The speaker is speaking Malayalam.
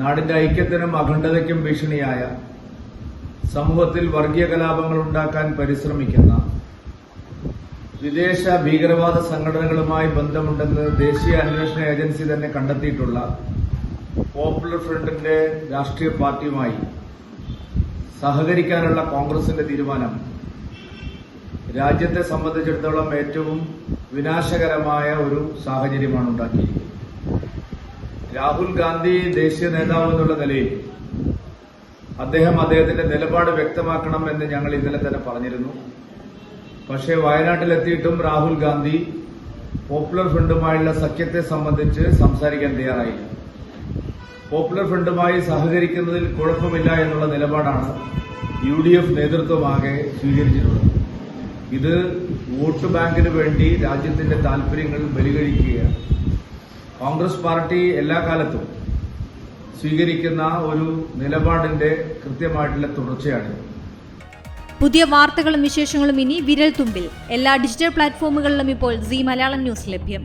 നാടിന്റെ ഐക്യത്തിനും അഖണ്ഡതയ്ക്കും ഭീഷണിയായ സമൂഹത്തിൽ വർഗീയ കലാപങ്ങൾ ഉണ്ടാക്കാൻ പരിശ്രമിക്കുന്ന വിദേശ ഭീകരവാദ സംഘടനകളുമായി ബന്ധമുണ്ടെന്ന് ദേശീയ അന്വേഷണ ഏജൻസി തന്നെ കണ്ടെത്തിയിട്ടുള്ള പോപ്പുലർ ഫ്രണ്ടിന്റെ രാഷ്ട്രീയ പാർട്ടിയുമായി സഹകരിക്കാനുള്ള കോൺഗ്രസിന്റെ തീരുമാനം രാജ്യത്തെ സംബന്ധിച്ചിടത്തോളം ഏറ്റവും വിനാശകരമായ ഒരു സാഹചര്യമാണ് ഉണ്ടാക്കിയിരിക്കുന്നത്. രാഹുൽ ഗാന്ധി ദേശീയ നേതാവ് എന്നുള്ള നിലയിൽ അദ്ദേഹം അദ്ദേഹത്തിന്റെ നിലപാട് വ്യക്തമാക്കണം എന്ന് ഞങ്ങൾ ഇന്നലെ തന്നെ പറഞ്ഞിരുന്നു. പക്ഷേ വയനാട്ടിലെത്തിയിട്ടും രാഹുൽ ഗാന്ധി പോപ്പുലർ ഫ്രണ്ടുമായുള്ള സഖ്യത്തെ സംബന്ധിച്ച് സംസാരിക്കാൻ തയ്യാറായില്ല. പോപ്പുലർ ഫ്രണ്ടുമായി സഹകരിക്കുന്നതിൽ കുഴപ്പമില്ല എന്നുള്ള നിലപാടാണ് യു ഡി എഫ് നേതൃത്വമാകെ സ്വീകരിച്ചിട്ടുള്ളത്. ഇത് വോട്ട് ബാങ്കിന് വേണ്ടി രാജ്യത്തിന്റെ താൽപര്യങ്ങൾ ബലികഴിക്കുകയാണ്. കോൺഗ്രസ് പാർട്ടി എല്ലാ കാലത്തും സ്വീകരിക്കുന്ന ഒരു നിലപാടിന്റെ കൃത്യമായിട്ടുള്ള തുടർച്ചയാണ്. പുതിയ വാർത്തകളും വിശേഷങ്ങളും ഇനി വിരൽ തുമ്പിൽ എല്ലാ ഡിജിറ്റൽ പ്ലാറ്റ്ഫോമുകളിലും ഇപ്പോൾ സി മലയാളം ന്യൂസ് ലഭ്യം.